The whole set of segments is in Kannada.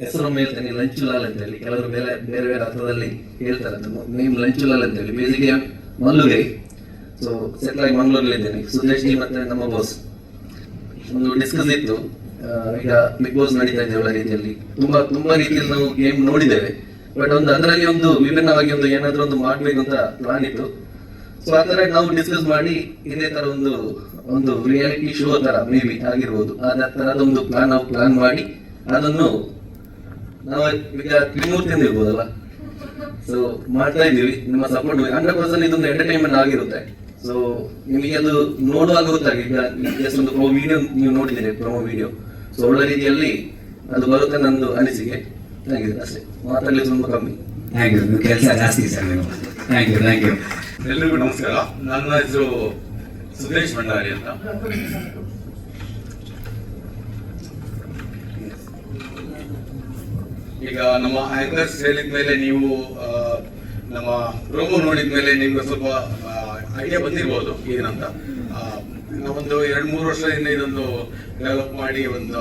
ಹೆಸರೊಮ್ಮೆ ಹೇಳ್ತೇನೆ ಲಂಚುಲಾಲ್ ಅಂತ ಹೇಳಿ ಕೆಲವರು ಬೇರೆ ಬೇರೆ ಬೇರೆ ಅರ್ಥದಲ್ಲಿ ಹೇಳ್ತಾರೆ. ನೇಮ್ ಲಂಚುಲಾಲ್ ಅಂತ ಹೇಳಿ ಬೇಸಿಗೆ ಮಲ್ಲುಗೆ ಸೊ ಸೆಟ್ಲ್ ಆಗಿ ಮಂಗಳೂರಲ್ಲಿ ಇದ್ದೇನೆ. ಸುದೇಶ್ ಮತ್ತೆ ನಮ್ಮ ಬಾಸ್ ಒಂದು ಡಿಸ್ಕಸ್ ಇತ್ತು. ಈಗ ಬಿಗ್ ಬಾಸ್ ನಡೀತಾ ಇದೆ ಒಳ್ಳೆ ರೀತಿಯಲ್ಲಿ. ತುಂಬಾ ತುಂಬಾ ರೀತಿಯಲ್ಲಿ ನಾವು ಗೇಮ್ ನೋಡಿದ್ದೇವೆ. ಬಟ್ ಒಂದು ಅದರಲ್ಲಿ ಒಂದು ವಿಭಿನ್ನವಾಗಿ ಒಂದು ಏನಾದ್ರೂ ಒಂದು ಮಾಡ್ಬೇಕು ಅಂತ ಪ್ಲಾನ್ ಇತ್ತು. ಸೊ ಆ ತರ ನಾವು ಡಿಸ್ಕಸ್ ಮಾಡಿ ಇದೇ ತರ ಒಂದು ಒಂದು ರಿಯಾಲಿಟಿ ಶೋ ತರ ಮೇ ಬಿ ಆಗಿರ್ಬೋದು ಅದ ತರದೊಂದು ಪ್ಲಾನ್ ನಾವು ಪ್ಲಾನ್ ಮಾಡಿ ಅದನ್ನು ನಾವು ಈಗ ತ್ರಿಮೂರ್ತಿ ಅಂತ ಇರ್ಬೋದಲ್ಲ ಸೊ ಮಾಡ್ತಾ ಇದ್ದೀವಿ ನಿಮ್ಮ ಸಪೋರ್ಟ್ ಹಂಡ್ರೆಡ್ ಪರ್ಸೆಂಟ್ ಇದೊಂದು ಎಂಟರ್ಟೈನ್ಮೆಂಟ್ ಆಗಿರುತ್ತೆ. ಸೊ ನಿಮಗೆ ಅದು ನೋಡುವಾಗ ಗೊತ್ತಾಗಿ ಈಗ ಜಸ್ಟ್ ಒಂದು ಪ್ರೊ ವಿಡಿಯೋ ನೀವು ನೋಡಿದ್ದೀರಿ ಪ್ರೊಮೋ ವಿಡಿಯೋ ಸೊ ಒಳ್ಳೆ ರೀತಿಯಲ್ಲಿ ಅದು ಬರುತ್ತೆ ನಂದು ಅನಿಸಿಕೆ. ಅಷ್ಟೇ. ಮಾತಾಡ್ಲಿಕ್ಕೆ ತುಂಬ ಕಮ್ಮಿ. ಥ್ಯಾಂಕ್ ಯು ಕೆಲಸ ಜಾಸ್ತಿ ಸರ್ ನೀವು ಥ್ಯಾಂಕ್ ಯು ಥ್ಯಾಂಕ್ ಯು ಎಲ್ರಿಗೂ ನಮಸ್ಕಾರ. ನನ್ನ ಹೆಸರು ಸುರೇಶ್ ಭಂಡಾರಿ ಅಂತ. ಈಗ ನಮ್ಮ ಆಂಕರ್ಸ್ ಹೇಳಿದ ಮೇಲೆ ನೀವು ನಮ್ಮ ಪ್ರೋಮೋ ನೋಡಿದ ಮೇಲೆ ನಿಮ್ಗೆ ಸ್ವಲ್ಪ ಐಡಿಯಾ ಬಂದಿರ್ಬೋದು ಏನಂತ. ನಾವೊಂದು ಎರಡು ಮೂರು ವರ್ಷದಿಂದ ಇದೊಂದು ಡೆವಲಪ್ ಮಾಡಿ ಒಂದು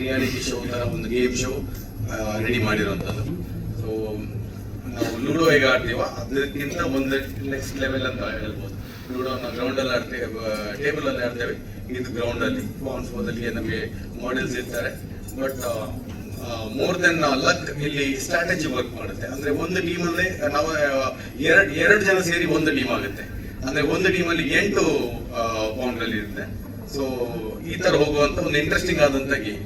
ರಿಯಾಲಿಟಿ ಶೋ ತರ ಒಂದು ಗೇಮ್ ಶೋ ರೆಡಿ ಮಾಡಿರುವಂತದ್ದು ಸೊ ನಾವು ಲೂಡೋ ಹೇಗೆ ಆಡ್ತೀವ. ಅದಕ್ಕಿಂತ ಒಂದು ನೆಕ್ಸ್ಟ್ ಲೆವೆಲ್ ಅಂತ ಹೇಳ್ಬೋದು. ಲೂಡೋ ನಾವು ಗ್ರೌಂಡ್ ಅಲ್ಲಿ ಆಡ್ತೇವೆ ಟೇಬಲ್ ಅಲ್ಲಿ ಆಡ್ತೇವೆ. ಇದು ಗ್ರೌಂಡ್ ಅಲ್ಲಿ ಫಾನ್ಸ್ ಬದಲಿಗೆ ನಮಗೆ ಮಾಡೆಲ್ಸ್ ಇರ್ತಾರೆ. ಬಟ್ ಮೋರ್ ದೆನ್ ಲಕ್ ಇಲ್ಲಿ ಸ್ಟ್ರಾಟಜಿ ವರ್ಕ್ ಮಾಡುತ್ತೆ. ಅಂದ್ರೆ ಒಂದು ಟೀಮ್ ಅಲ್ಲಿ ನಾವು ಎರಡು ಎರಡು ಜನ ಸೇರಿ ಒಂದು ಟೀಮ್ ಆಗುತ್ತೆ. ಅಂದ್ರೆ ಒಂದು ಟೀಮ್ ಅಲ್ಲಿ ಎಂಟು ಬೌಂಡ್ರಿ ಅಲ್ಲಿ ಇರುತ್ತೆ. ಸೊ ಈ ತರ ಹೋಗುವಂತ ಒಂದು ಇಂಟ್ರೆಸ್ಟಿಂಗ್ ಆದಂತ ಗೇಮ್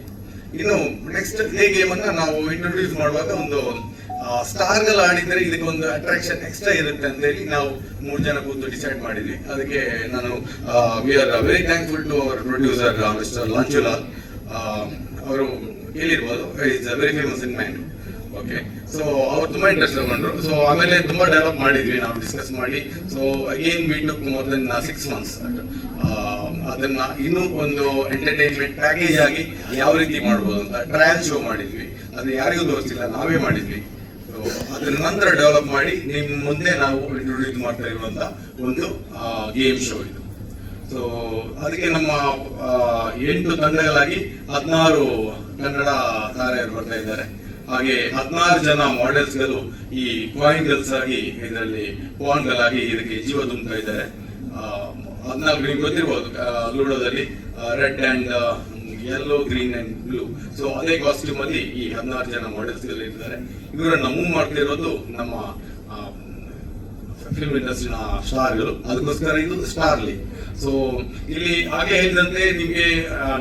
ಇನ್ನು ನೆಕ್ಸ್ಟ್ ಈ ಗೇಮ್ ಅನ್ನ ನಾವು ಇಂಟ್ರೊಡ್ಯೂಸ್ ಮಾಡುವಾಗ ಒಂದು ಸ್ಟಾರ್ಗಳು ಆಡಿದ್ರೆ ಇದಕ್ಕೆ ಒಂದು ಅಟ್ರಾಕ್ಷನ್ ಎಕ್ಸ್ಟ್ರಾ ಇರುತ್ತೆ ಅಂತ ಹೇಳಿ ನಾವು ಮೂರು ಜನ ಕೂತು ಡಿಸೈಡ್ ಮಾಡಿದ್ವಿ. ಅದಕ್ಕೆ ನಾನು we are very thankful to our producer mister ಲಾಂಚುಲಾ ಅವರು ಹೇಳಿರ್ಬೋದು is very famous in mind okay so ಅವ್ರು ತುಂಬಾ ಇಂಟ್ರೆಸ್ಟ್ ತಗೊಂಡ್ರು. ಸೊ ಆಮೇಲೆ ತುಂಬಾ ಡೆವಲಪ್ ಮಾಡಿದ್ವಿ. ನಾವು ಡಿಸ್ಕಸ್ ಮಾಡಿ. So again we took more than six months ಅದನ್ನ ಇನ್ನೂ ಒಂದು ಎಂಟರ್ಟೈನ್ಮೆಂಟ್ ಪ್ಯಾಕೇಜ್ ಆಗಿ ಯಾವ ರೀತಿ ಮಾಡ್ಬೋದು ಅಂತ ಟ್ರಯಲ್ ಶೋ ಮಾಡಿದ್ವಿ. ಅದು ಯಾರಿಗೂ ತೋರಿಸಿಲ್ಲ ನಾವೇ ಮಾಡಿದ್ವಿ. ಅದ್ರ ನಂತರ ಡೆವಲಪ್ ಮಾಡಿ ನಿಮ್ಮ ಮುಂದೆ ನಾವು ಇಂಟ್ರೊಡ್ಯೂಸ್ ಮಾಡ್ತಾ ಇರುವಂತ ಒಂದು ಗೇಮ್ ಶೋ ಇದು. ಸೊ ಅದಕ್ಕೆ ನಮ್ಮ ಎಂಟು ತಂಡಗಳಾಗಿ ಹದಿನಾರು ಕನ್ನಡ ತಾರೆಯರು ಬರ್ತಾ ಇದ್ದಾರೆ. ಹಾಗೆ ಹದಿನಾರು ಜನ ಮಾಡೆಲ್ಸ್ಗಳು ಈ ಕ್ವಾಯಿನ್ ಗರ್ಲ್ಸ್ ಆಗಿ ಇದರಲ್ಲಿ ಪೋನ್ ಗಲ್ ಆಗಿ ಇದಕ್ಕೆ ಜೀವ ತುಂಬುತ್ತಾ ಇದ್ದಾರೆ. ಹದಿನಾಲ್ಕು ನಿಮ್ಗೆ ಗೊತ್ತಿರ್ಬೋದು ಲೂಡೋದಲ್ಲಿ red and yellow green and blue so ಅದೇ ಕಾಸ್ಟ್ಯೂಮ್ ಅಲ್ಲಿ ಈ ಹದಿನಾರು ಜನ ಮಾಡೆಲ್ಸ್ಗಳು ಇದ್ದಾರೆ. ಇವರನ್ನ ಮೂವ್ ಮಾಡ್ತಿರೋದು ನಮ್ಮ ಫಿಲ್ಮ್ ಇಂಡಸ್ಟ್ರಿನ ಸ್ಟಾರ್ಗಳು ಅದಕ್ಕೋಸ್ಕರ ಇದು ಸ್ಟಾರ್ಲಿ ಸೊ ಇಲ್ಲಿ ಹಾಗೆ ಹೇಳಿದಂತೆ ನಿಮಗೆ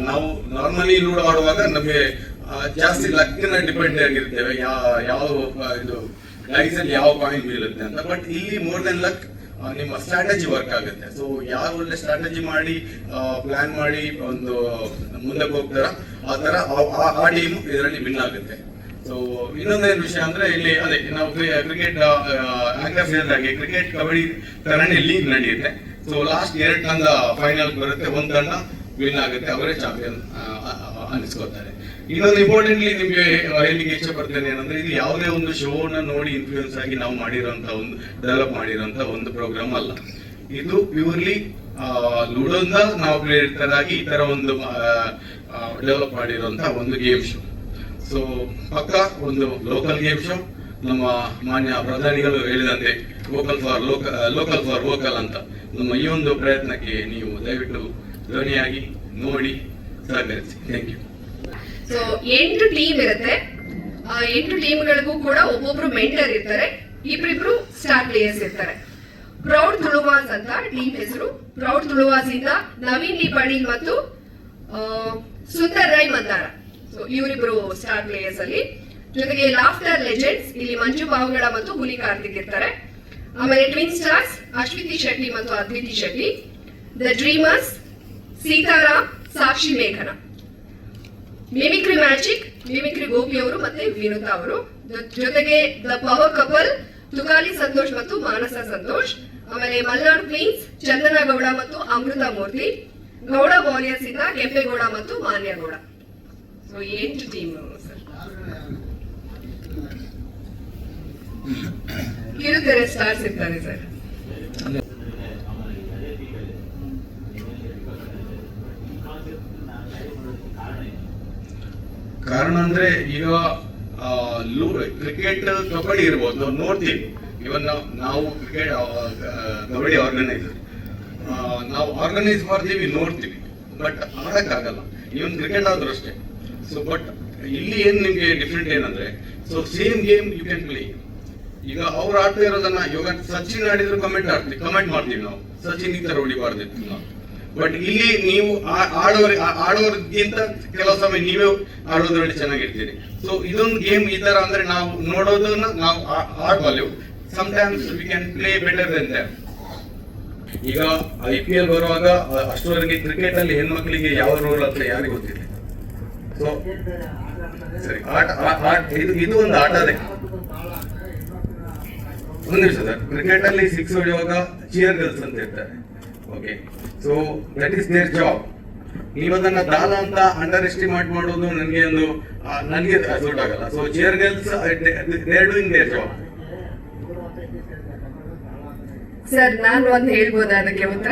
ನಾವು ನಾರ್ಮಲಿ ಲೂಡ್ ಆಡುವಾಗ ನಮಗೆ ಜಾಸ್ತಿ ಲಕ್ಕಿನ ಡಿಪೆಂಡ್ ಆಗಿರ್ತೇವೆ ಯಾವ ಇದು ಅಲ್ಲಿ ಯಾವ ಕಾಯಿನ್ ಬೀಳುತ್ತೆ ಅಂತ ಬಟ್ ಇಲ್ಲಿ ಮೋರ್ ದೆನ್ ಲಕ್ ನಿಮ್ಮ ಸ್ಟ್ರಾಟಜಿ ವರ್ಕ್ ಆಗುತ್ತೆ ಸೊ ಯಾರು ಒಳ್ಳೆ ಸ್ಟ್ರಾಟಜಿ ಮಾಡಿ ಪ್ಲಾನ್ ಮಾಡಿ ಒಂದು ಮುಂದಕ್ಕೆ ಹೋಗ್ತಾರ ಆ ತರ ಆ- ಟೀಮ್ ಇದರಲ್ಲಿ ವಿನ್ ಆಗುತ್ತೆ ಸೊ ಇನ್ನೊಂದೇನು ವಿಷಯ ಅಂದ್ರೆ ಇಲ್ಲಿ ಅದೇ ನಾವು ಕ್ರಿಕೆಟ್ ಆಂಕರ್ಸ್ ಹಾಗೆ ಕ್ರಿಕೆಟ್ ಕಬಡ್ಡಿ ತರನೇ ಲೀಗ್ ನಡೆಯುತ್ತೆ ಸೊ ಲಾಸ್ಟ್ ಎರಡು ತಂಡ ಫೈನಲ್ ಬರುತ್ತೆ, ಒಂದು ತಂಡ ವಿನ್ ಆಗುತ್ತೆ, ಅವರೇ ಚಾಂಪಿಯನ್ ಅನಿಸ್ಕೋತಾರೆ ಇನ್ನೊಂದು ಇಂಪಾರ್ಟೆಂಟ್ಲಿ ನಿಮಗೆ ಹೇಳಲಿಕ್ಕೆ ಇಚ್ಛೆ ಪಡ್ತೇನೆ ಏನಂದ್ರೆ ಇದು ಯಾವುದೇ ಒಂದು ಶೋನ ನೋಡಿ ಇನ್ಫ್ಲೂಯೆನ್ಸ್ ಆಗಿ ನಾವು ಮಾಡಿರೋಂತ ಒಂದು ಡೆವಲಪ್ ಮಾಡಿರೋಂತ ಒಂದು ಪ್ರೋಗ್ರಾಮ್ ಅಲ್ಲ. ಇದು ಪ್ಯೂರ್ಲಿ ಲೂಡೋಂದ ನಾವು ಪ್ರೇರಿತರಾಗಿ ಈ ತರ ಒಂದು ಡೆವಲಪ್ ಮಾಡಿರುವಂತ ಒಂದು ಗೇಮ್ ಶೋ ಸೊ ಪಕ್ಕ ಒಂದು ಲೋಕಲ್ ಗೇಮ್ ಶೋ ನಮ್ಮ ಮಾನ್ಯ ಪ್ರಧಾನಿಗಳು ಹೇಳಿದಂತೆ vocal for local local for vocal ಅಂತ. ನಮ್ಮ ಈ ಒಂದು ಪ್ರಯತ್ನಕ್ಕೆ ನೀವು ದಯವಿಟ್ಟು ಧ್ವನಿಯಾಗಿ ನೋಡಿ ಸಹಕರಿಸಿ. ಥ್ಯಾಂಕ್ ಯು ಸೊ ಎಂಟು ಟೀಮ್ ಇರುತ್ತೆ. ಎಂಟು ಟೀಮ್ಗಳಿಗೂ ಕೂಡ ಒಬ್ಬೊಬ್ರು ಮೆಂಟರ್ ಇರ್ತಾರೆ. ಇಬ್ರಿಬ್ರು ಸ್ಟಾರ್ ಪ್ಲೇಯರ್ಸ್ ಇರ್ತಾರೆ. ಪ್ರೌಡ್ ತುಳುವಾಸ್ ಅಂತ ಟೀಮ್ ಹೆಸರು. ಪ್ರೌಡ್ ತುಳುವಾಸ್ ಇಂದ ನವೀನ್ ಡಿ ಪಾಟೀಲ್ ಮತ್ತು ಸುಂದರ್ ರೈ ಮಂದಾರ ಸೊ ಇವರಿಬ್ರು ಸ್ಟಾರ್ ಪ್ಲೇಯರ್ಸ್ ಅಲ್ಲಿ. ಜೊತೆಗೆ ಲಾಫ್ಟರ್ ಲೆಜೆಂಡ್ಸ್ ಇಲ್ಲಿ ಮಂಜು ಪಾವಗಡ ಮತ್ತು ಹುಲಿ ಕಾರ್ತಿಕ್ ಇರ್ತಾರೆ. ಆಮೇಲೆ ಟ್ವಿನ್ ಸ್ಟಾರ್ಸ್ ಅಶ್ವಿತಿ ಶೆಟ್ಟಿ ಮತ್ತು ಅದ್ವಿತಿ ಶೆಟ್ಟಿ. ದ ಡ್ರೀಮರ್ಸ್ ಸೀತಾರಾಮ್, ಸಾಕ್ಷಿ ಮೇಘನ. ಮಿಮಿಕ್ರಿ ಮ್ಯಾಜಿಕ್ ಮಿಮಿಕ್ರಿ ಗೋಪಿ ಅವರು ಮತ್ತೆ ವಿನುತಾ ಅವರು. ಜೊತೆಗೆ the power couple Tukali Santosh ಮತ್ತು ಮಾನಸ ಸಂತೋಷ್. ಆಮೇಲೆ ಮಲ್ನಾಡ್ ಕ್ವೀನ್ಸ್ ಚಂದನ ಗೌಡ ಮತ್ತು ಅಮೃತ ಮೂರ್ತಿ. ಗೌಡ ವಾರಿಯರ್ಸ್ ಇಂದ ಕೆಂಪೇಗೌಡ ಮತ್ತು ಮಾನ್ಯ ಗೌಡ. ಸೊ ಎಂಟು ಟೀಮ್ ಸರ್. ಕಿರುತೆರೆ ಸ್ಟಾರ್ಸ್ ಇರ್ತಾರೆ ಸರ್ ಕಾರಣ ಅಂದ್ರೆ ಈಗ ಕ್ರಿಕೆಟ್ ಕಬಡ್ಡಿ ಇರ್ಬೋದು. ನೋಡ್ತೀವಿ. ಇವನ್ ನಾವು ಕ್ರಿಕೆಟ್ ಕಬಡ್ಡಿ ಆರ್ಗನೈಸರ್ ನಾವು ಆರ್ಗನೈಸ್ ಮಾಡ್ತೀವಿ, ನೋಡ್ತೀವಿ. ಬಟ್ ಆಡಕ್ಕಾಗಲ್ಲ. ಇವನ್ ಕ್ರಿಕೆಟ್ ಆದ್ರೂ ಅಷ್ಟೇ. ಸೊ ಬಟ್ ಇಲ್ಲಿ ಏನ್ ನಿಮ್ಗೆ ಡಿಫ್ರೆಂಟ್ ಏನಂದ್ರೆ so same game you can play ಈಗ ಅವ್ರು ಆಡ್ತಾ ಇರೋದನ್ನ ಇವಾಗ ಸಚಿನ್ ಆಡಿದ್ರು ಕಮೆಂಟ್ ಆಡ್ತೀವಿ ಕಮೆಂಟ್ ಮಾಡ್ತೀವಿ ನಾವು. ಸಚಿನ್ ಈ ತರ ಹೊಡಿಬಾರ್ದು ನಾವು ಬಟ್ ಇಲ್ಲಿ ನೀವು ಆಡೋರ್ ಆಡೋರ್ಗಿಂತ ಕೆಲವು ಸಮಯ ನೀವೇ ಆಡೋದ್ರಲ್ಲಿ ಚೆನ್ನಾಗಿರ್ತೀರಿ. ಸೊ ಇದೊಂದು ಗೇಮ್ ಈ ತರ ಅಂದ್ರೆ ನಾವು ನೋಡೋದನ್ನ ನಾವು ಆಡಬಲ್ಲೆವು. ಆಡ್ಬಲ್ಲು some times we can play better than them ಈಗ ಐ ಪಿ ಎಲ್ ಬರುವಾಗ ಅಷ್ಟರವರೆಗೆ ಕ್ರಿಕೆಟ್ ಅಲ್ಲಿ ಹೆಣ್ಮಕ್ಳಿಗೆ ಯಾವ ರೋಲ್ ಅಂತ ಯಾರಿಗೆ ಗೊತ್ತಿದೆ ಸೊ ಸರಿ, ಆಟ ಇದು ಇದು ಒಂದು ಆಟದೇ ಒಂದು ನಿಮಿಷ ಸರ್ ಕ್ರಿಕೆಟ್ ಅಲ್ಲಿ ಸಿಕ್ಸ್ ಹೊಡೆಯುವಾಗ ಚಿಯರ್ ಗರ್ಲ್ಸ್ ಅಂತ ಇರ್ತಾರೆ. Okay so that is their job ನೀವು ಅದನ್ನ ದಾಲ ಅಂತ ಅಂಡರ್ ಎಸ್ಟಿಮೇಟ್ ಮಾಡೋದು ನನಗೆ ಒಂದು ನನಗೆ ಸೂಟ್ ಆಗಲ್ಲ. So cheer girls they're doing their job sir ನಾನು ಒಂದು ಹೇಳ್ಬೋದಾ ಅದಕ್ಕೆ ಉತ್ತರ?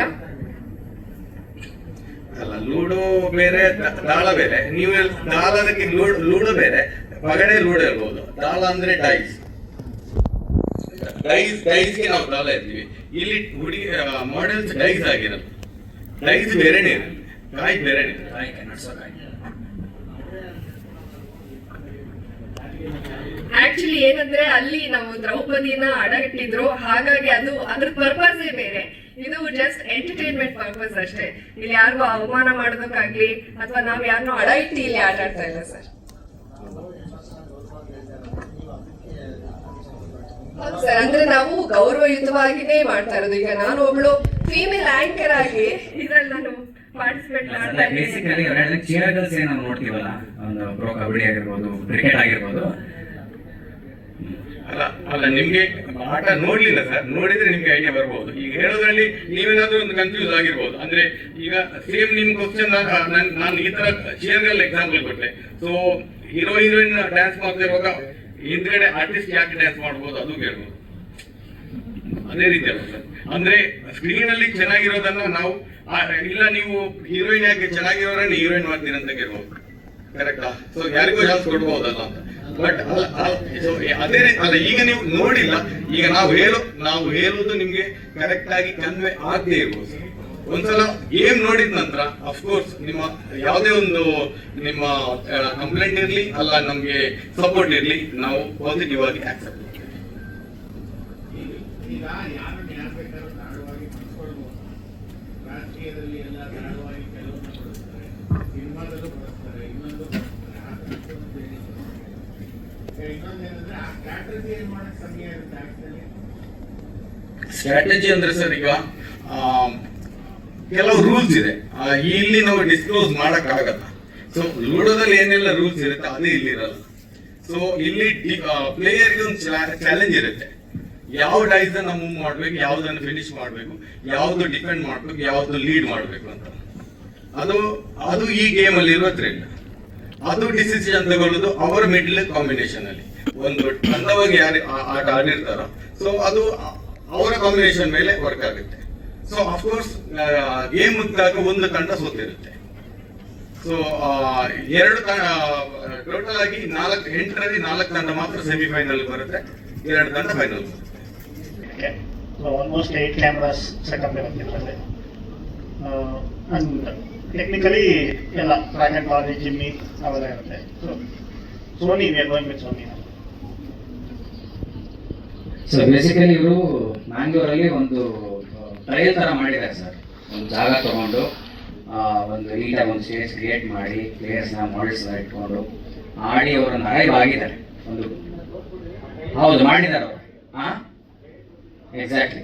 ಅಲ್ಲ ಲೂಡೋ ಬೇರೆ ದಾಳ ಬೇರೆ. ನೀವು ದಾಳದಕ್ಕೆ ಲೂಡೋ ಬೇರೆ. ಪಗಡೆ ಲೂಡೋ ಇರ್ಬೋದು. ದಾಳ ಅಂದ್ರೆ ಡೈಸ್ ಡೈಸ್ ಡೈಸ್ಗೆ ನಾವು ದಾಳ ಇರ್ತೀವಿ ಇಲ್ಲಿ ಹುಡುಗಿ ಮಾಡೆಲ್ಸ್ ಡೈಸ್ ಆಗಿರಲ್ಲ ಡೈಸ್ ಬೇರೆನೇ ಇರಲ್ಲ ಕಾಯಿ ಬೇರೆನೇ ಆಕ್ಚುಲಿ ಏನಂದ್ರೆ ಅಲ್ಲಿ ನಾವು ದ್ರೌಪದಿನ ಅಡಗಟ್ಟಿದ್ರು. ಹಾಗಾಗಿ ಅದು ಅದ್ರ ಪರ್ಪಸ್ ಬೇರೆ. ಇದು ಜಸ್ಟ್ ಎಂಟರ್ಟೈನ್ಮೆಂಟ್ ಪರ್ಪಸ್ ಅಷ್ಟೇ. ಇಲ್ಲಿ ಯಾರಿಗೂ ಅವಮಾನ ಮಾಡೋದಕ್ಕಾಗ್ಲಿ ಅಥವಾ ನಾವ್ ಯಾರನ್ನೂ ಅಡ ಇಟ್ಟು ಇಲ್ಲಿ ಆಟ ಆಡ್ತಾ ಇಲ್ಲ ಸರ್ ಸರ್ ಅಂದ್ರೆ ನಾವು ಗೌರವಯುತವಾಗಿನೇ ಮಾಡ್ತಾ ಇರೋದು. ಈಗ ನಾನು ಒಬ್ಳು ಫೀಮೇಲ್ ಆಂಕರ್ ಆಗಿ ಇದ್ರಲ್ಲಿ ನಾನು ಪಾರ್ಟಿಸಿಪೇಟ್ ಮಾಡ್ತಾ ಬೇಸಿಕಲಿ ಇದ್ದೀನಿ. ಚೀರ ಗರ್ಲ್ಸ್ ಏನು ನಾವು ನೋಡ್ತೀವಲ್ಲ ಒಂದು ಪ್ರೋ ಕಬಡ್ಡಿ ಆಗಿರ್ಬೋದು ಕ್ರಿಕೆಟ್ ಆಗಿರ್ಬೋದು. ಅಲ್ಲ ಅಲ್ಲ ನಿಮ್ಗೆ ಆಟ ನೋಡ್ಲಿಲ್ಲ ಸರ್. ನೋಡಿದ್ರೆ ನಿಮ್ಗೆ ಐಡಿಯಾ ಬರ್ಬೋದು. ಈಗ ಹೇಳೋದ್ರಲ್ಲಿ ನೀವೇನಾದ್ರೂ ಒಂದು ಕನ್ಫ್ಯೂಸ್ ಆಗಿರ್ಬೋದು. ಅಂದ್ರೆ ಈಗ ಸೇಮ್ ನಿಮ್ ಕ್ವಶನ್ ನಾನು ಈ ತರ ಚೇರ್ಗಲ್ ಎಕ್ಸಾಂಪಲ್ ಕೊಟ್ಟೆ ಸೊ ಹೀರೋ ಹೀರೋಯಿನ್ ಡ್ಯಾನ್ಸ್ ಮಾಡ್ತಿರುವಾಗ ಹಿಂದ್ಗಡೆ ಆರ್ಟಿಸ್ಟ್ ಯಾಕೆ ಡ್ಯಾನ್ಸ್ ಮಾಡ್ಬೋದು ಅದು ಕೇಳ್ಬೋದು ಅದೇ ರೀತಿ ಅಂದ್ರೆ ಸ್ಕ್ರೀನ್ ಅಲ್ಲಿ ಚೆನ್ನಾಗಿರೋದನ್ನ ನಾವು ಇಲ್ಲ ನೀವು ಹೀರೋಯಿನ್ ಯಾಕೆ ಚೆನ್ನಾಗಿರೋರನ್ನ ಹೀರೋಯಿನ್ ಮಾಡ್ತೀರಿ ಅಂತ ಕೇಳ್ಬೋದು. ಕರೆಕ್ಟಾ ಸೊ ಯಾರಿಗೂ ಚಾನ್ಸ್ ಕೊಡ್ಬೋದಲ್ಲ ಬಟ್ ಅದೇ ರೀತಿ ಅಲ್ಲ, ಈಗ ನೀವು ನೋಡಿಲ್ಲ, ಈಗ ನಾವು ಹೇಳೋ, ನಾವು ಹೇಳೋದು ನಿಮ್ಗೆ ಕರೆಕ್ಟ್ ಆಗಿ ಕನ್ವೆ ಆಗದೆ ಇರ್ಬೋದು ಒಂದ್ಸಲ ಗೇಮ್ ನೋಡಿದ ನಂತರ ಅಫ್ಕೋರ್ಸ್ ನಿಮ್ಮ ಯಾವುದೇ ಒಂದು ನಿಮ್ಮ ಕಂಪ್ಲೇಂಟ್ ಇರಲಿ ಅಲ್ಲ ನಮಗೆ ಸಪೋರ್ಟ್ ಇರಲಿ ನಾವು ಪಾಸಿಟಿವ್ ಆಗಿ ಆಕ್ಸೆಪ್ಟ್ ರಾಜಕೀಯದಲ್ಲಿ ಎಲ್ಲ ಕೆಲವನ್ನ ಬಳಸ್ತಾರೆ ಸಿನಿಮಾದಲ್ಲೂ ಬಳಸ್ತಾರೆ ಇನ್ನೊಂದು ಇನ್ನೊಂದೇನಂದ್ರೆ ಆ ಸ್ಟ್ರಾಟಜಿ ಏನ್ ಮಾಡಕ್ ಸಮಯ ಇರುತ್ತೆ ಆಕ್ಚುಲಿ ಸ್ಟ್ರಾಟಜಿ ಅಂದ್ರೆ ಸರ್ ಈಗ ಕೆಲವು ರೂಲ್ಸ್ ಇದೆ. ಇಲ್ಲಿ ನಾವು ಡಿಸ್ಕ್ಲೋಸ್ ಮಾಡಕ್ ಆಗಲ್ಲ ಸೊ ಲೂಡೋದಲ್ಲಿ ಏನೆಲ್ಲ ರೂಲ್ಸ್ ಇರುತ್ತೆ, ಅದೇ ಇಲ್ಲಿ ಇರಲ್ಲ. ಸೊ ಇಲ್ಲಿ ಪ್ಲೇಯರ್ಗೆ ಒಂದು ಚಾಲೆಂಜ್ ಇರುತ್ತೆ. ಯಾವ ಡೈಸ್ ಮೂವ್ ಮಾಡ್ಬೇಕು, ಯಾವ್ದನ್ನ ಫಿನಿಶ್ ಮಾಡ್ಬೇಕು, ಯಾವ್ದು ಡಿಪೆಂಡ್ ಮಾಡ್ಬೇಕು, ಯಾವ್ದು ಲೀಡ್ ಮಾಡ್ಬೇಕು ಅಂತ. ಅದು ಅದು ಈ ಗೇಮ್ ಅಲ್ಲಿ ಇರೋದ್ರಿಂದ. ಅದು ಡಿಸಿಷನ್ ತಗೊಳ್ಳೋದು ಅವರ ಮಿಡ್ಲ್ ಕಾಂಬಿನೇಷನ್ ಅಲ್ಲಿ. ಒಂದು ತಂಡವಾಗಿ ಯಾರು ಆಟ ಆಡಿರ್ತಾರೋ ಸೊ ಅದು ಅವರ ಕಾಂಬಿನೇಷನ್ ಮೇಲೆ ವರ್ಕ್ ಆಗುತ್ತೆ. ಸೊ ಅಫ್ಕೋರ್ಸ್ ಗೇಮ್ ಮುಗಿದಾಗ ಒಂದು ತಂಡ ಸೋತಿರುತ್ತೆ. ಸೊ ಎರಡು ಟೋಟಲ್ ಆಗಿ ನಾಲ್ಕು ಎಂಟರಲ್ಲಿ ನಾಲ್ಕು ತಂಡ ಮಾತ್ರ ಸೆಮಿಫೈನಲ್ ಬರುತ್ತೆ. ಎರಡು ತಂಡ ಫೈನಲ್ ಬರುತ್ತೆ. So almost eight cameras setup ಇರುತ್ತೆ ಇದರಲ್ಲಿ ಅಂಡ್ ಟೆಕ್ನಿಕಲಿ ಎಲ್ಲ ರಾಕೆಟ್ ಬಾಲ್ ಜಿಮ್ಮಿ ಅವೆಲ್ಲ ಇರುತ್ತೆ so Sony going with Sony so basically ಇವರು ಮ್ಯಾಂಗ್ಳೂರಲ್ಲಿ ಒಂದು ಟ್ರಯಲ್ ಥರ ಮಾಡಿದ್ದಾರೆ ಸರ್. ಒಂದು ಜಾಗ ತಗೊಂಡು ಒಂದು ನೀಟಾಗಿ ಒಂದು ಸ್ಟೇಜ್ ಕ್ರಿಯೇಟ್ ಮಾಡಿ ಪ್ಲೇಯರ್ಸ್ನ ಮಾಡೆಲ್ಸ್ನ ಇಟ್ಕೊಂಡು ಆಡಿ ಅವರ ಅರೈವ್ ಆಗಿದ್ದಾರೆ. ಒಂದು ಹೌದು, ಮಾಡಿದ್ದಾರೆ ಅವರು. ಹಾಂ ಎಕ್ಸಾಕ್ಟ್ಲಿ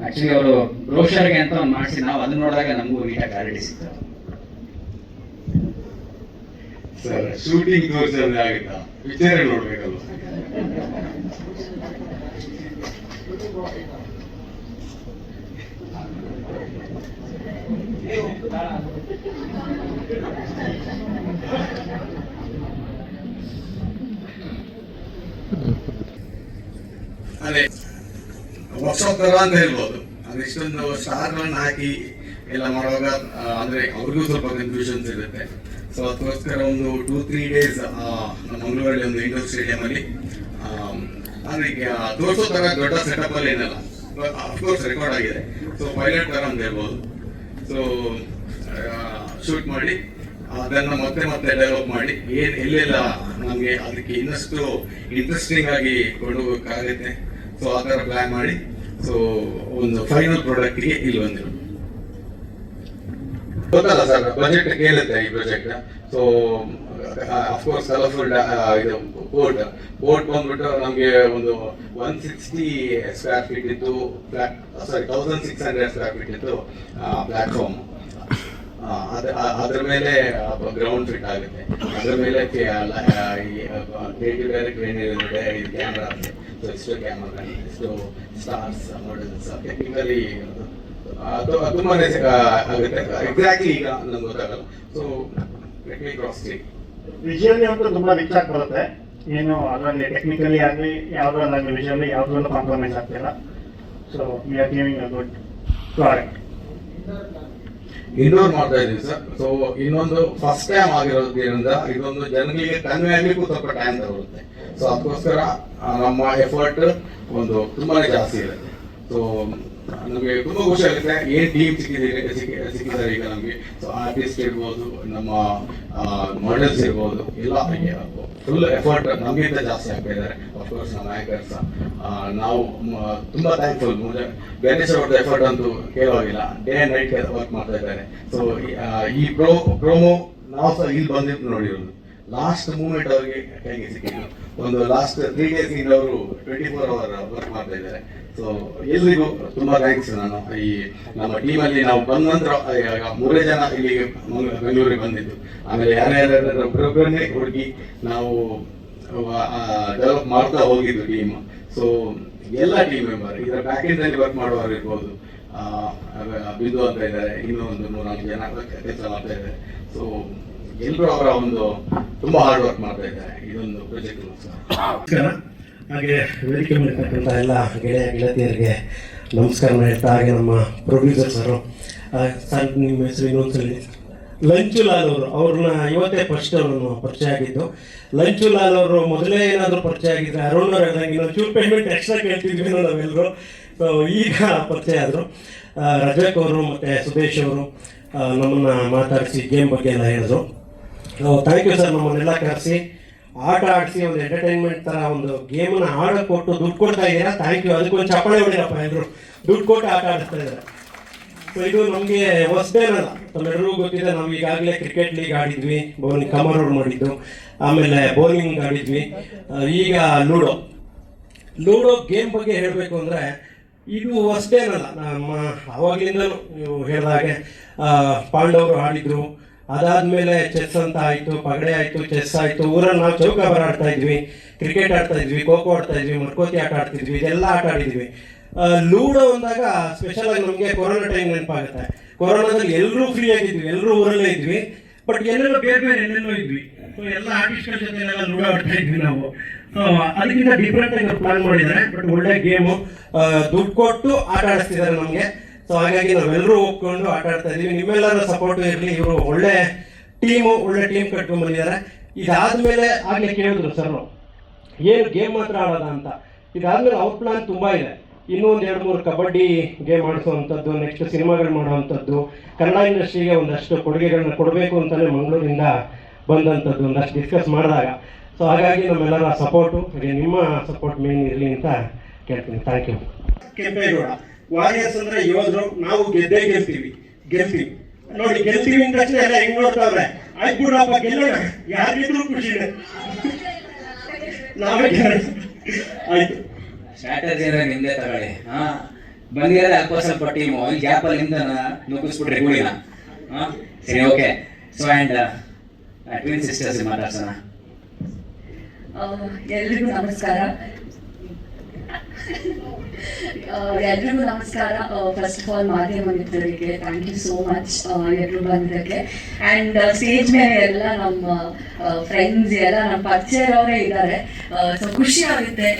ಆ್ಯಕ್ಚುಲಿ ಅವರು ಬ್ರೋಷರ್ಗೆ ಅಂತ ಒಂದು ಮಾಡಿಸಿ, ನಾವು ಅದನ್ನ ನೋಡಿದಾಗ ನಮಗೂ ನೀಟಾಗಿ ಕ್ಲಾರಿಟಿ ಸಿಗ್ತದೆ. ಸರ್ ಶೂಟಿಂಗ್ ತೋರಿಸಿದ್ರೆ ಆಗುತ್ತಾ? ವಿಚಾರ ನೋಡ್ಬೇಕಲ್ವ? ಅದೇ ವರ್ಕ್ಶಾಪ್ ತರ ಅಂತ ಹೇಳ್ಬೋದು. ಅಂದ್ರೆ ಇಷ್ಟೊಂದು ಸ್ಟಾರ್ಗಳನ್ನ ಹಾಕಿ ಎಲ್ಲ ಮಾಡುವಾಗ ಅಂದ್ರೆ ಅವ್ರಿಗೂ ಸ್ವಲ್ಪ ಕನ್ಫ್ಯೂಷನ್ಸ್ ಇರುತ್ತೆ ಸೊ ಅದಕ್ಕೋಸ್ಕರ ಒಂದು ಟೂ ತ್ರೀ ಡೇಸ್ ನಮ್ಮ ಮಂಗಳೂರಲ್ಲಿ ಒಂದು ಇಂಡೋರ್ ಸ್ಟೇಡಿಯಮಲ್ಲಿ ಅಂದ್ರೆ ಈಗ ತೋರಿಸೋ ತರ ದೊಡ್ಡ ಸೆಟಪ್ ಅಲ್ಲಿ ಏನಲ್ಲ. ಅಫ್ಕೋರ್ಸ್ ರೆಕಾರ್ಡ್ ಆಗಿದೆ. ಸೊ ಪೈಲಟ್ ತರ ಅಂತ ಹೇಳ್ಬೋದು. ಸೊ ಶೂಟ್ ಮಾಡಿ, ಅದನ್ನು ಮತ್ತೆ ಮತ್ತೆ ಡೆವಲಪ್ ಮಾಡಿ, ಏನು, ಎಲ್ಲೆಲ್ಲ ನಮಗೆ ಅದಕ್ಕೆ ಇನ್ನಷ್ಟು ಇಂಟ್ರೆಸ್ಟಿಂಗ್ ಆಗಿ ಕೊಂಡು ಹೋಗೋಕ್ಕಾಗುತ್ತೆ ಸೊ ಆ ಥರ ಪ್ಲ್ಯಾನ್ ಮಾಡಿ ಸೊ ಒಂದು ಫೈನಲ್ ಪ್ರಾಡಕ್ಟ್ಗೆ ಇಲ್ಲಿ ಬಂದಿರೋದು. ಗೊತ್ತಲ್ಲ ಸರ್ ಬಜೆಟ್ ಕೇಳುತ್ತೆ ಈ project so of course colourful ಇದು ಕೋರ್ಟ್ ಕೋರ್ಟ್ ಬಂದ್ಬಿಟ್ಟು ನಮಗೆ ಒಂದು ಒನ್ ಸಿಕ್ಸ್ಟಿ ಸ್ಕ್ವೇರ್ ಫೀಟ್ ಇತ್ತು sorry thousand six hundred square feet ಇತ್ತು ಪ್ಲಾಟ್ಫಾರ್ಮ್ ಅದ್ರ ಮೇಲೆ ಗ್ರೌಂಡ್ ಫಿಟ್ ಆಗುತ್ತೆ. ಅದ್ರ ಮೇಲೆ ಕ್ರಿಯೇಟಿವ್ ಡೈರೆಕ್ಟ್ ಏನಿರುತ್ತೆ ಇದು ಕ್ಯಾಮ್ರಾ ಸೊ ಇಷ್ಟು ಕ್ಯಾಮ್ರಾ ಇಷ್ಟು ಸ್ಟಾರ್ಸ್ ಮಾಡಲ್ಸ್ ಟೆಕ್ನಿಕಲಿ ತುಂಬಾನೇ ಆಗುತ್ತೆ ಎಕ್ಸಾಕ್ಟ್ಲಿ ಈಗ ನಮ್ಗೆ ಗೊತ್ತಾಗಲ್ಲ. So let me cross check visually ಅಂತೂ ತುಂಬಾ ರಿಚ್ ಆಗಿ ಬರುತ್ತೆ. ಏನು ಅದರಲ್ಲಿ ಟೆಕ್ನಿಕಲಿ ಆಗಲಿ ಯಾವುದ್ರಲ್ಲಾಗಲಿ ವಿಜುವಲಿ ಯಾವುದ್ರಲ್ಲೂ ಕಾಂಪ್ರಮೈಸ್ ಆಗ್ತಿಲ್ಲ. So we are giving a good product ಇನ್ನೋರ್ ಮಾಡ್ತಾ ಇದೀವಿ ಸರ್. ಸೊ ಇನ್ನೊಂದು ಫಸ್ಟ್ ಟೈಮ್ ಆಗಿರೋದ್ರಿಂದ ಇದೊಂದು ಜನಗಳಿಗೆ ಕನ್ವೆ ಆಗ್ಲಿಕ್ಕೂ ಸ್ವಲ್ಪ ಟೈಮ್ ತಗೊಳುತ್ತೆ. ಸೊ ಅದಕ್ಕೋಸ್ಕರ ನಮ್ಮ ಎಫರ್ಟ್ ಒಂದು ತುಂಬಾನೇ ಜಾಸ್ತಿ ಇರುತ್ತೆ. ಸೊ ನಮಗೆ ತುಂಬಾ ಖುಷಿ ಆಗುತ್ತೆ. ಏನ್ ಟೀಮ್ ಸಿಕ್ಕಿದೆ ಸಿಕ್ಕಿ- ಸಿಕ್ಕಿದ್ದಾರೆ ಈಗ ನಮಗೆ? ಸೊ ಆರ್ಟಿಸ್ಟ್ ಇರ್ಬೋದು, ನಮ್ಮ ಮಾಡೆಲ್ಸ್ ಇರ್ಬೋದು, ಎಲ್ಲ ಫುಲ್ ಎಫರ್ಟ್ ನಮಗಿಂತ ಜಾಸ್ತಿ ಆಗ್ತಾ ಇದ್ದಾರೆ. ಅಫ್ಕೋರ್ಸ್ ನಮ್ಮ ಆಂಕರ್ಸ್ ನಾವು ತುಂಬಾ ಥ್ಯಾಂಕ್ಫುಲ್ ಗಣೇಶ್ ಅವ್ರದ್ದು ಎಫರ್ಟ್ ಅಂತೂ ಕೇಳೋಗಿಲ್ಲ ಡೇ ಅಂಡ್ ನೈಟ್ ವರ್ಕ್ ಮಾಡ್ತಾ ಇದ್ದಾರೆ. ಸೊ ಈ ಪ್ರೋ ಪ್ರೋಮೋ ನಾವು ಸಹ ಇಲ್ಲಿ ಬಂದಿದ್ದು ನೋಡಿರೋದು ಲಾಸ್ಟ್ ಮೂಮೆಂಟ್ ಅವ್ರಿಗೆ ಕೈಗೆ ಸಿಕ್ಕಿದ್ದು? ಒಂದು ಲಾಸ್ಟ್ ತ್ರೀ ಡೇಸ್ ಇಂದ ಅವರು ಟ್ವೆಂಟಿ ಫೋರ್ ಅವರ್ ವರ್ಕ್ ಮಾಡ್ತಾ ಇದ್ದಾರೆ. ಸೊ ಎಲ್ರಿಗೂ ತುಂಬಾ ಥ್ಯಾಂಕ್ಸ್ ನಾನು. ಈ ನಮ್ಮ ಟೀಮಲ್ಲಿ ನಾವು ಬಂದ ನಂತರ ಮೂರೇ ಜನ ಇಲ್ಲಿಗೆ ಬೆಂಗಳೂರಿಗೆ ಬಂದಿದ್ದು. ಆಮೇಲೆ ಯಾರ್ಯಾರ ಒಬ್ಬರೊಬ್ಬರನ್ನೇ ಹುಡುಕಿ ನಾವು ಡೆವಲಪ್ ಮಾಡ್ತಾ ಹೋಗಿದ್ದು ಟೀಮ್ ಸೊ ಎಲ್ಲ ಟೀಮ್ ಮೆಂಬರ್ ಇದರ ಪ್ಯಾಕೇಜ್ ಅಲ್ಲಿ ವರ್ಕ್ ಮಾಡುವವರು ಇರ್ಬೋದು. ಬಿಂದು ಅಂತ ಇದ್ದಾರೆ. ಇನ್ನೂ ಒಂದು ಮೂರ್ನಾಲ್ಕು ಜನ ಕೆಲಸ ಮಾಡ್ತಾ ಇದ್ದಾರೆ. ಸೊ ಎಲ್ಲರೂ ಅವರ ಒಂದು ತುಂಬಾ ಹಾರ್ಡ್ ವರ್ಕ್ ಮಾಡ್ತಾ ಇದ್ದಾರೆ. ಇದೊಂದು ಪ್ರಾಜೆಕ್ಟ್ ಹಾಗೆ ವೇದಿಕೆ ಮಾಡಿರ್ತಕ್ಕಂಥ ಎಲ್ಲ ಗೆಳೆಯ, ಗೆಳತಿಯರಿಗೆ ನಮಸ್ಕಾರ ಹೇಳ್ತಾ ಹಾಗೆ ನಮ್ಮ ಪ್ರೊಡ್ಯೂಸರ್ ಸರ್. ಸರ್, ನಿಮ್ಮ ಹೆಸರು ಇನ್ನೊಂದ್ಸಲಿ ಲಂಚು ಲಾಲ್ ಅವರು. ಅವ್ರನ್ನ ಇವತ್ತೇ ಫಸ್ಟ್ ಅವರು ಪರಿಚಯ ಆಗಿದ್ದು ಲಂಚು ಲಾಲ್ ಅವರು ಮೊದಲೇ ಏನಾದರೂ ಪರಿಚಯ ಆಗಿದ್ರೆ ಅರುಣ್ ಅವರು ಹೇಳ್ದಂಗೆ ಇನ್ನೊಂದು ಚೂರು ಪೇಮೆಂಟ್ ಎಕ್ಸ್ಟ್ರಾ ಕೇಳ್ತಿದ್ವಿ ನಾವೆಲ್ಲರೂ ಸೊ ಈಗ ಪರಿಚಯ ಆದರು. ರಜಕ್ ಅವರು ಮತ್ತು ಸುದೇಶ್ ಅವರು ನಮ್ಮನ್ನ ಮಾತಾಡಿಸಿ ಗೇಮ್ ಬಗ್ಗೆ ಎಲ್ಲ ಹೇಳಿದ್ರು. ಥ್ಯಾಂಕ್ ಯು ಸರ್ ನಮ್ಮನ್ನೆಲ್ಲ ಕರೆಸಿ ಆಟ ಆಡಿಸಿ ಒಂದು ಎಂಟರ್ಟೈನ್ಮೆಂಟ್ ತರ ಒಂದು ಗೇಮ್ನ ಆಡಕ್ಕೆ ಕೊಟ್ಟು ದುಡ್ಡು ಕೊಡ್ತಾ ಇದ್ದೀರಾ? ಥ್ಯಾಂಕ್ ಯು ಅದಕ್ಕೊಂದು ಚಪ್ಪಾಳೆ ಹೊಡಿರಪ್ಪ ಎಲ್ಲರೂ ದುಡ್ಡು ಕೊಟ್ಟು ಆಟ ಆಡಿಸ್ತಾ ಇದ್ದಾರೆ. ಸೊ ಇದು ನಮಗೆ ಹೊಸದೇನಲ್ಲ ತಮ್ಮೆಲ್ಲರಿಗೂ ಗೊತ್ತಿದೆ ನಾವು ಈಗಾಗಲೇ ಕ್ರಿಕೆಟ್ ಲೀಗ್ ಆಡಿದ್ವಿ ಬೌಲಿಂಗ್ ಕಮರ್ ಮಾಡಿದ್ದು. ಆಮೇಲೆ ಬೌಲಿಂಗ್ ಆಡಿದ್ವಿ. ಈಗ ಲೂಡೋ. ಲೂಡೋ ಗೇಮ್ ಬಗ್ಗೆ ಹೇಳಬೇಕು ಅಂದರೆ ಇದು ಹೊಸದೇನಲ್ಲ ನಮ್ಮ ಆವಾಗಲಿಂದಲೂ ನೀವು ಹೇಳಿದ ಹಾಗೆ ಆ, ಪಾಂಡವರು ಆಡಿದ್ರು. ಅದಾದ್ಮೇಲೆ ಚೆಸ್ ಅಂತ ಆಯಿತು ಪಗಡೆ ಆಯಿತು, ಚೆಸ್ ಆಯಿತು ಊರಲ್ಲಿ ನಾವು ಚೌಕಾಬಾರ ಆಡ್ತಾ ಇದ್ವಿ, ಕ್ರಿಕೆಟ್ ಆಡ್ತಾ ಇದ್ವಿ, ಖೋ ಆಡ್ತಾ ಇದ್ವಿ ಮರ್ಕೋತಿ ಆಟ ಆಡ್ತಿದ್ವಿ, ಇದೆಲ್ಲ ಆಟ ಆಡಿದ್ವಿ. ಲೂಡೋ ಅಂದಾಗ ಸ್ಪೆಷಲ್ ಆಗಿ ನಮಗೆ ಕೊರೋನಾ ಟೈಮ್ ನೆನಪಾಗುತ್ತೆ. ಕೊರೋನಾದಲ್ಲಿ ಎಲ್ಲರೂ ಫ್ರೀ ಆಗಿದ್ವಿ ಎಲ್ಲರೂ ಊರಲ್ಲೇ ಇದ್ವಿ ಬಟ್ ಎಲ್ಲೆಲ್ಲೋ ಬೇರೆ ಬೇರೆ ಎಲ್ಲೆಲ್ಲೋ ಇದ್ವಿ. ಎಲ್ಲ ಆರ್ಟಿಸ್ಟ್ಗಳ ಜೊತೆ ಎಲ್ಲ ಲೂಡೋ ಆಡ್ತಾ ಇದ್ವಿ ನಾವು. ಅದಕ್ಕಿಂತ ಡಿಫ್ರೆಂಟ್ ಆಗಿ ಪ್ಲಾನ್ ಮಾಡಿದ್ದಾರೆ ಬಟ್ ಒಳ್ಳೆ ಗೇಮು ದುಡ್ಡು ಕೊಟ್ಟು ಆಟ ಆಡಿಸ್ತಿದ್ದಾರೆ ನಮಗೆ. ಸೊ ಹಾಗಾಗಿ ನಾವೆಲ್ಲರೂ ಒಪ್ಕೊಂಡು ಆಟ ಆಡ್ತಾ ಇದೀವಿ. ನಿಮ್ಮೆಲ್ಲರ ಸಪೋರ್ಟ್ ಇರಲಿ. ಇವರು ಒಳ್ಳೆ ಟೀಮು, ಒಳ್ಳೆ ಟೀಮ್ ಕಟ್ಕೊಂಡ್ ಬಂದಿದ್ದಾರೆ. ಇದಾದ್ಮೇಲೆ ಆಗ್ಲೇ ಕೇಳಿದ್ರು ಸರ್ ಏನು ಗೇಮ್ ಮಾತ್ರ ಆಡೋದ ಅಂತ. ಇದಾದ್ಮೇಲೆ ಅವ್ರ ಪ್ಲಾನ್ ತುಂಬಾ ಇದೆ. ಇನ್ನೂ ಒಂದು ಎರಡು ಮೂರು ಕಬಡ್ಡಿ ಗೇಮ್ ಆಡಿಸುವಂಥದ್ದು ನೆಕ್ಸ್ಟ್ ಸಿನಿಮಾಗಳು ಮಾಡುವಂಥದ್ದು, ಕನ್ನಡ ಇಂಡಸ್ಟ್ರಿಗೆ ಒಂದಷ್ಟು ಕೊಡುಗೆಗಳನ್ನ ಕೊಡಬೇಕು ಅಂತಲೇ ಮಂಗಳೂರಿಂದ ಬಂದಂಥದ್ದು ಒಂದಷ್ಟು ಡಿಸ್ಕಸ್ ಮಾಡಿದಾಗ. ಸೊ ಹಾಗಾಗಿ ನಮ್ಮೆಲ್ಲರ ಸಪೋರ್ಟು ನಿಮ್ಮ ಸಪೋರ್ಟ್ ಮೇನ್ ಇರಲಿ ಅಂತ ಕೇಳ್ತೀನಿ. Thank you Kempegowda. ವಾರಿಯರ್ಸ್ ಅಂದ್ರೆ ಯೋಧರು ನಾವು ಗೆದ್ದೇ ಗೆಲ್ತೀವಿ. ಗೆಲ್ತೀವಿ. ನೋಡಿ ಗೆಲ್ತೀವಿ ಅಂದ ತಕ್ಷಣ ಎಲ್ಲ ಹೆಂಗ್ ನೋಡ್ತಾವ್ರೆ? ಆಯ್ತು ಬಿಡಪ್ಪ ಗೆಲ್ಲೋಣ. ಯಾರಿಗಿದ್ರು ಖುಷಿ ನಾವೇ. ಆಯ್ತು. ಸ್ಟ್ರಾಟಜಿ ಅಂದ್ರೆ ನಿಮ್ದೇ ತಗೊಳ್ಳಿ. ಹಾ? ಬಂದಿರೋದೇ ಅಲ್ಪ ಸ್ವಲ್ಪ ಟೀಮು ಈ ಗ್ಯಾಪಲ್ಲಿ ನಿಮ್ದ ನುಗ್ಗಿಸ್ಬಿಟ್ರಿ ಗುಳಿನ ಹಾ? ಸರಿ okay so and twin sisters ಮಾತಾಡ್ಸೋಣ. ಎಲ್ರಿಗೂ ನಮಸ್ಕಾರ. ಎಲ್ರಿಗೂ ನಮಸ್ಕಾರ. ಫಸ್ಟ್ ಆಫ್ ಆಲ್ ಮಾಧ್ಯಮ ಮಿತ್ರರಿಗೆ ಥ್ಯಾಂಕ್ ಯು ಸೋ ಮಚ್ ಎಲ್ಲರೂ ಬಂದಿದ್ದಕ್ಕೆ ಅಂಡ್ ಸ್ಟೇಜ್ ಮೇಲೆ ಎಲ್ಲ ನಮ್ಮ ಫ್ರೆಂಡ್ಸ್ ಎಲ್ಲ ನಮ್ಮ ಪರಿಚಯರವರೇ ಇದ್ದಾರೆ. ಸೊ ಖುಷಿ ಆಗುತ್ತೆ.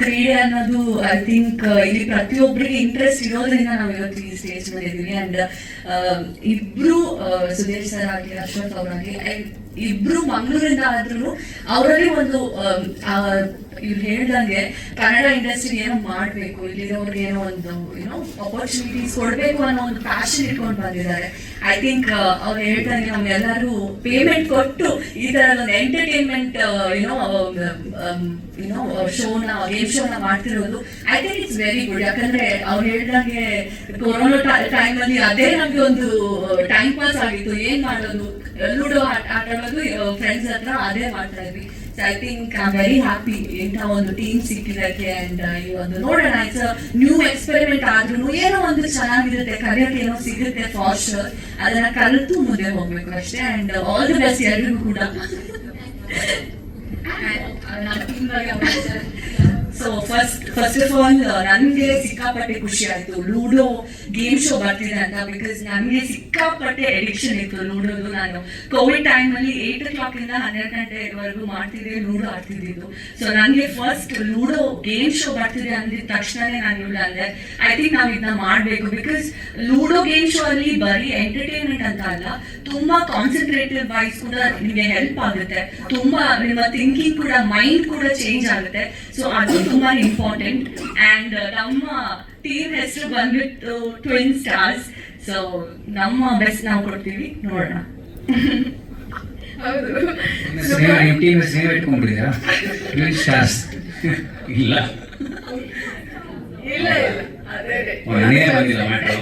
ಕ್ರೀಡೆ ಅನ್ನೋದು ಐ ಥಿಂಕ್ ಇಲ್ಲಿ ಪ್ರತಿಯೊಬ್ಬರಿಗೆ ಇಂಟ್ರೆಸ್ಟ್ ಇರೋದ್ರಿಂದ ನಾವು ಇವತ್ತು ಈ ಸ್ಟೇಜ್ ಮೇಲೆ ಇದ್ದೀವಿ. ಅಂಡ್ ಇಬ್ರು ಸುಧೀರ್ ಸರ್ ಆಗಲಿ, ಅಶ್ವಥ್ ಅವರಾಗಲಿ ಇಬ್ರು ಮಂಗಳೂರಿಂದ ಆದ್ರೂ ಅವರಲ್ಲಿ ಒಂದು ಇವ್ರು ಹೇಳ್ದಂಗೆ ಕನ್ನಡ ಇಂಡಸ್ಟ್ರಿ ಏನೋ ಮಾಡ್ಬೇಕು, ಇಲ್ಲಿರೋರ್ಗೆ ಏನೋ ಒಂದು ಏನೋ ಅಪರ್ಚುನಿಟೀಸ್ ಕೊಡ್ಬೇಕು ಅನ್ನೋ ಒಂದು ಪ್ಯಾಷನ್ ಇಟ್ಕೊಂಡು ಬಂದಿದ್ದಾರೆ. ಐ ಥಿಂಕ್ ಅವ್ರು ಹೇಳ್ದಂಗೆ ನಮ್ಗೆಲ್ಲರೂ ಪೇಮೆಂಟ್ ಕೊಟ್ಟು ಈ ತರ ಒಂದು ಎಂಟರ್ಟೈನ್ಮೆಂಟ್ ಏನೋ ಏನೋ ಶೋನ ಗೇಮ್ ಶೋನ ಮಾಡ್ತಿರೋದು I think it's very good ಯಾಕಂದ್ರೆ ಅವ್ರು ಹೇಳ್ದಂಗೆ ಕೊರೋನಾ ಅಲ್ಲಿ ಅದೇ ನಮ್ಗೆ ಒಂದು ಟೈಮ್ ಪಾಸ್ ಆಗಿತ್ತು. ಏನ್ ಮಾಡೋದು? ಲೂಡೋ ಆಟ ಆಡೋದು ಫ್ರೆಂಡ್ಸ್ ಹತ್ರ ಅದೇ ಮಾಡ್ತಾ ಇದ್ವಿ. So I think I very happy ಇಂಥ ಒಂದು ಟೀಮ್ ಸಿಕ್ಕಿದ್ದಕ್ಕೆ ಅಂಡ್ ಈ ಒಂದು ನೋಡೋಣ. ಇಟ್ಸ್ ನ್ಯೂ ಎಕ್ಸ್ಪೆರಿಮೆಂಟ್ ಆದ್ರೂ ಏನೋ ಒಂದು ಚೆನ್ನಾಗಿರುತ್ತೆ. ಕಲಿಯೋಕೆ ಏನೋ ಸಿಗುತ್ತೆ ಫಾರ್ ಶೋರ್ ಅದನ್ನ ಕಲಿತು ಮುಂದೆ ಹೋಗ್ಬೇಕು ಅಷ್ಟೇ. ಅಂಡ್ ಆಲ್ ದಿ ಬೆಸ್ಟ್ ಎಲ್ರಿಗೂ ಕೂಡ. So first first of all ನನಗೆ ಸಿಕ್ಕಾಪಟ್ಟೆ ಖುಷಿ ಆಯ್ತು ಲೂಡೋ ಗೇಮ್ ಶೋ ಬರ್ತಿದೆ ಅಂತ ಬಿಕಾಸ್ ನನಗೆ ಸಿಕ್ಕಾಪಟ್ಟೆ ಎಡಿಕ್ಷನ್ ಇತ್ತು ಲೂಡೋದು ನಾನು. ಕೋವಿಡ್ ಟೈಮಲ್ಲಿ ಏಟ್ ಓ ಕ್ಲಾಕ್ ಇಂದ ಹನ್ನೆರಡು ಗಂಟೆವರೆಗೂ ಮಾಡ್ತಿದ್ದೆ ಲೂಡೋ ಆಡ್ತಿದ್ದು ಸೊ ನನಗೆ ಫಸ್ಟ್ ಲೂಡೋ ಗೇಮ್ ಶೋ ಬರ್ತಿದೆ ಅಂದಿದ ತಕ್ಷಣನೇ ನಾನು ಇಲ್ಲ ಅಂದ್ರೆ ಐ ಥಿಂಕ್ ನಾವು ಇದನ್ನ ಮಾಡಬೇಕು. ಬಿಕಾಸ್ ಲೂಡೋ ಗೇಮ್ ಶೋ ಅಲ್ಲಿ ಬರೀ ಎಂಟರ್ಟೈನ್ಮೆಂಟ್ ಅಂತ ಅಲ್ಲ, ತುಂಬಾ ಕಾನ್ಸಂಟ್ರೇಟಿವ್ ವೈಸ್ ಕೂಡ ನಿಮಗೆ ಹೆಲ್ಪ್ ಆಗುತ್ತೆ. ತುಂಬಾ ನಿಮ್ಮ ಥಿಂಕಿಂಗ್ ಕೂಡ ಮೈಂಡ್ ಕೂಡ ಚೇಂಜ್ ಆಗುತ್ತೆ. ಸೊ ಅದು ತುಂಬಾ ಇಂಪಾರ್ಟೆಂಟ್ ಅಂಡ್ ನಮ್ಮ ಟೀಮ್ ಹೆಸರು ಬಂದ್ಬಿಟ್ಟು ಟ್ವಿನ್ ಸ್ಟಾರ್ಸ್ ಸೊ ನಮ್ಮ ಬೆಸ್ಟ್ ನಾವು ಕೊಡ್ತೀವಿ. ನೋಡೋಣ. ಹೌದು. ಟೀಮ್ ಸಿನಿಮಾ ಇಟ್ಕೊಂಡ್ಬಿಟ್ಟಿದ್ದೀರಾ ಟ್ವಿನ್ ಸ್ಟಾರ್ಸ್ ಇಲ್ಲ. ಇಲ್ಲ ಇಲ್ಲ. ಬಂದಿಲ್ಲ ಮ್ಯಾಟ್ರು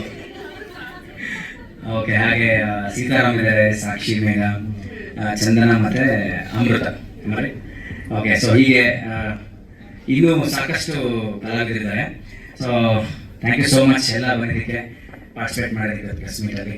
ಓಕೆ ಹಾಗೆ ಸೀತಾರಾಮ್ ಇದ್ದಾರೆ ಸಾಕ್ಷಿ ಮೇಘ ಚಂದನ ಮತ್ತೆ ಅಮೃತ. ಓಕೆ ಸೊ ಹೀಗೆ ಇನ್ನೂ ಸಾಕಷ್ಟು ಕಲಾವಿದರಿದ್ದಾರೆ. So thank you so much ಎಲ್ಲ ಬಂದಿದ್ದಕ್ಕೆ ಪಾರ್ಟಿಸಿಪೇಟ್ ಮಾಡಿದ್ದಕ್ಕೆ ಮೀಟಲ್ಲಿ